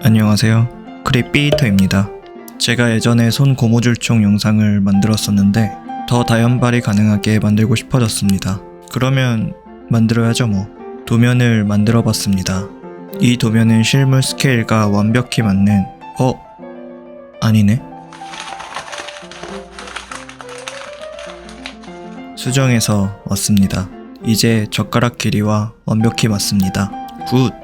안녕하세요. 크리피터입니다. 제가 예전에 손 고무줄총 영상을 만들었었는데 더 다연발이 가능하게 만들고 싶어졌습니다. 그러면 만들어야죠 뭐. 도면을 만들어 봤습니다. 이 도면은 실물 스케일과 완벽히 맞는 어? 아니네. 수정해서 왔습니다. 이제 젓가락 길이와 완벽히 맞습니다. 굿!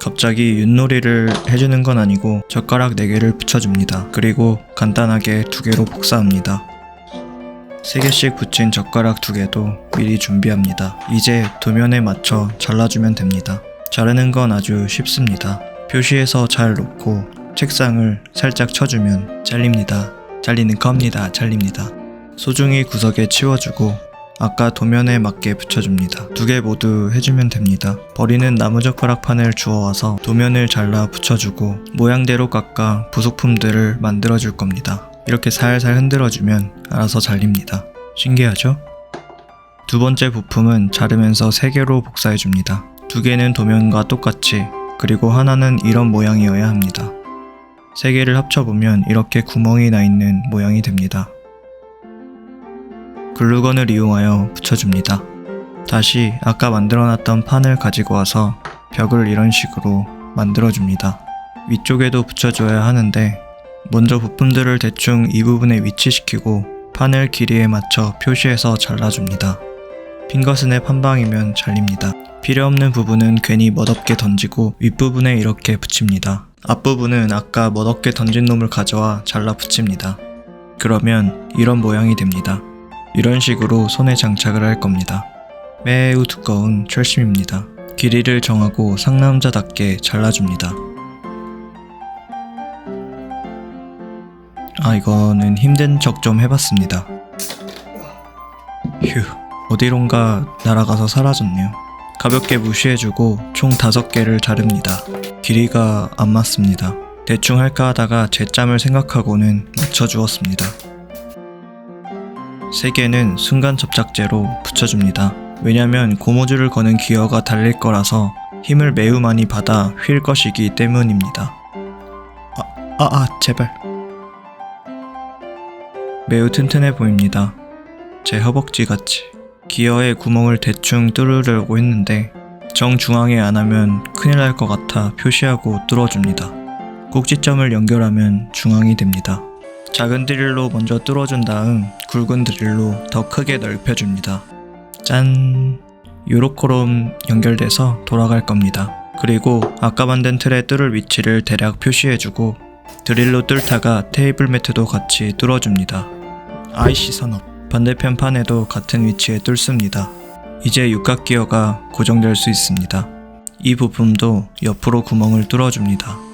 갑자기 윷놀이를 해주는 건 아니고 젓가락 4개를 붙여줍니다. 그리고 간단하게 두 개로 복사합니다. 3개씩 붙인 젓가락 두 개도 미리 준비합니다. 이제 도면에 맞춰 잘라주면 됩니다. 자르는 건 아주 쉽습니다. 표시해서 잘 놓고 책상을 살짝 쳐주면 잘립니다. 잘리는 겁니다. 잘립니다. 소중히 구석에 치워주고 아까 도면에 맞게 붙여줍니다. 두 개 모두 해주면 됩니다. 버리는 나무젓가락판을 주워와서 도면을 잘라 붙여주고 모양대로 깎아 부속품들을 만들어줄 겁니다. 이렇게 살살 흔들어주면 알아서 잘립니다. 신기하죠? 두 번째 부품은 자르면서 세 개로 복사해줍니다. 두 개는 도면과 똑같이 그리고 하나는 이런 모양이어야 합니다. 세 개를 합쳐보면 이렇게 구멍이 나 있는 모양이 됩니다. 글루건을 이용하여 붙여줍니다. 다시 아까 만들어놨던 판을 가지고 와서 벽을 이런 식으로 만들어줍니다. 위쪽에도 붙여줘야 하는데 먼저 부품들을 대충 이 부분에 위치시키고 판을 길이에 맞춰 표시해서 잘라줍니다. 핑거스냅 한 방이면 잘립니다. 필요 없는 부분은 괜히 멋없게 던지고 윗부분에 이렇게 붙입니다. 앞부분은 아까 멋없게 던진 놈을 가져와 잘라 붙입니다. 그러면 이런 모양이 됩니다. 이런 식으로 손에 장착을 할 겁니다. 매우 두꺼운 철심입니다. 길이를 정하고 상남자답게 잘라줍니다. 아, 이거는 힘든 척 좀 해봤습니다. 휴, 어디론가 날아가서 사라졌네요. 가볍게 무시해주고 총 5개를 자릅니다. 길이가 안 맞습니다. 대충 할까 하다가 제 짬을 생각하고는 맞춰주었습니다. 세 개는 순간 접착제로 붙여줍니다. 왜냐면 고무줄을 거는 기어가 달릴 거라서 힘을 매우 많이 받아 휠 것이기 때문입니다. 아, 아, 아, 제발. 매우 튼튼해 보입니다. 제 허벅지 같이. 기어의 구멍을 대충 뚫으려고 했는데 정중앙에 안 하면 큰일 날 것 같아 표시하고 뚫어줍니다. 꼭지점을 연결하면 중앙이 됩니다. 작은 드릴로 먼저 뚫어준 다음 굵은 드릴로 더 크게 넓혀줍니다. 짠! 요렇게롬 연결돼서 돌아갈 겁니다. 그리고 아까 만든 틀에 뚫을 위치를 대략 표시해주고 드릴로 뚫다가 테이블 매트도 같이 뚫어줍니다. 아이씨 산업 반대편 판에도 같은 위치에 뚫습니다. 이제 육각 기어가 고정될 수 있습니다. 이 부품도 옆으로 구멍을 뚫어줍니다.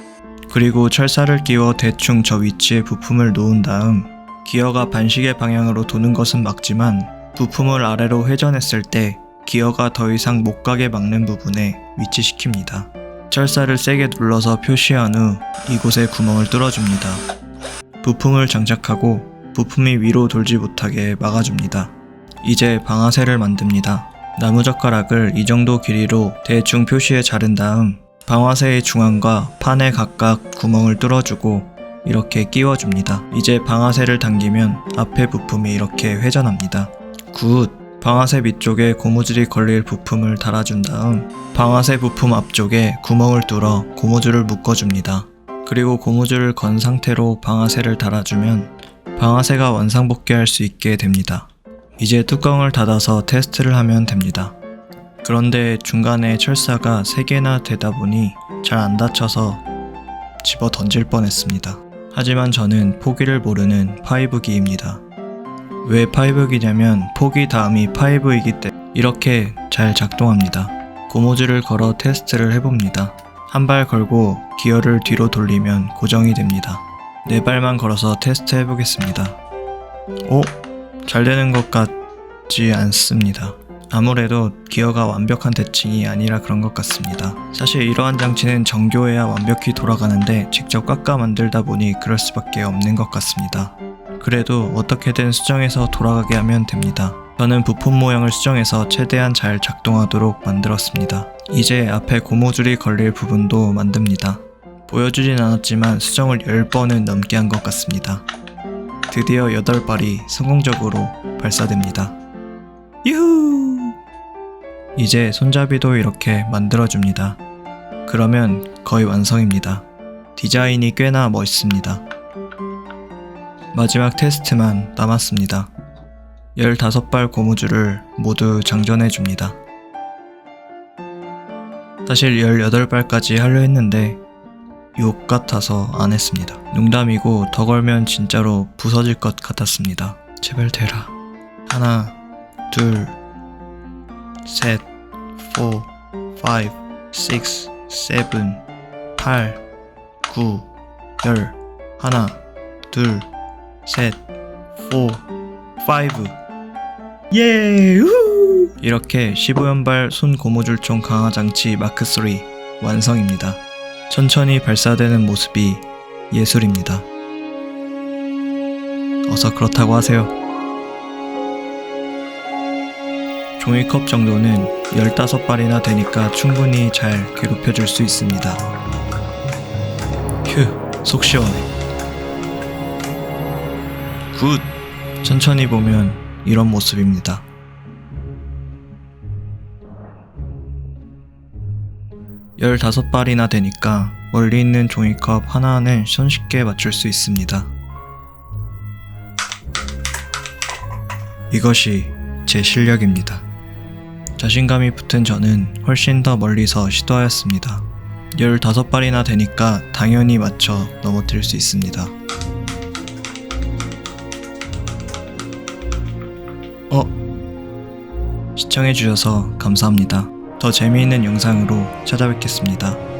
그리고 철사를 끼워 대충 저 위치에 부품을 놓은 다음 기어가 반시계 방향으로 도는 것은 막지만 부품을 아래로 회전했을 때 기어가 더 이상 못 가게 막는 부분에 위치시킵니다. 철사를 세게 눌러서 표시한 후 이곳에 구멍을 뚫어줍니다. 부품을 장착하고 부품이 위로 돌지 못하게 막아줍니다. 이제 방아쇠를 만듭니다. 나무젓가락을 이 정도 길이로 대충 표시해 자른 다음 방아쇠의 중앙과 판에 각각 구멍을 뚫어주고 이렇게 끼워줍니다. 이제 방아쇠를 당기면 앞에 부품이 이렇게 회전합니다. 굿! 방아쇠 밑쪽에 고무줄이 걸릴 부품을 달아준 다음 방아쇠 부품 앞쪽에 구멍을 뚫어 고무줄을 묶어줍니다. 그리고 고무줄을 건 상태로 방아쇠를 달아주면 방아쇠가 원상복귀할 수 있게 됩니다. 이제 뚜껑을 닫아서 테스트를 하면 됩니다. 그런데 중간에 철사가 3개나 되다 보니 잘안 닫혀서 집어 던질 뻔했습니다. 하지만 저는 포기를 모르는 파이브기입니다. 왜 파이브기냐면 포기 다음이 파이브이기 때문에 이렇게 잘 작동합니다. 고무줄을 걸어 테스트를 해봅니다. 한 발 걸고 기어를 뒤로 돌리면 고정이 됩니다. 네 발만 걸어서 테스트 해보겠습니다. 오? 잘 되는 것 같지 않습니다. 아무래도 기어가 완벽한 대칭이 아니라 그런 것 같습니다. 사실 이러한 장치는 정교해야 완벽히 돌아가는데 직접 깎아 만들다 보니 그럴 수밖에 없는 것 같습니다. 그래도 어떻게든 수정해서 돌아가게 하면 됩니다. 저는 부품 모양을 수정해서 최대한 잘 작동하도록 만들었습니다. 이제 앞에 고무줄이 걸릴 부분도 만듭니다. 보여주진 않았지만 수정을 10번은 넘게 한 것 같습니다. 드디어 8발이 성공적으로 발사됩니다. 유후! 이제 손잡이도 이렇게 만들어줍니다. 그러면 거의 완성입니다. 디자인이 꽤나 멋있습니다. 마지막 테스트만 남았습니다. 15발 고무줄을 모두 장전해 줍니다. 사실 18발까지 하려 했는데 욕 같아서 안 했습니다. 농담이고 더 걸면 진짜로 부서질 것 같았습니다. 제발 되라. 하나, 둘, 셋, 포, 파이브, 식스, 세븐, 팔, 구, 열. 하나, 둘, 셋, 포, 파이브. 예! 우! 이렇게 15연발 손 고무줄총 강화 장치 마크 3 완성입니다. 천천히 발사되는 모습이 예술입니다. 어서 그렇다고 하세요. 종이컵 정도는 15발이나 되니까 충분히 잘 괴롭혀 줄 수 있습니다. 휴, 속 시원해. 굿! 천천히 보면 이런 모습입니다. 열다섯 발이나 되니까 멀리 있는 종이컵 하나는 손쉽게 맞출 수 있습니다. 이것이 제 실력입니다. 자신감이 붙은 저는 훨씬 더 멀리서 시도하였습니다. 15발이나 되니까 당연히 맞춰 넘어뜨릴 수 있습니다. 어? 시청해주셔서 감사합니다. 더 재미있는 영상으로 찾아뵙겠습니다.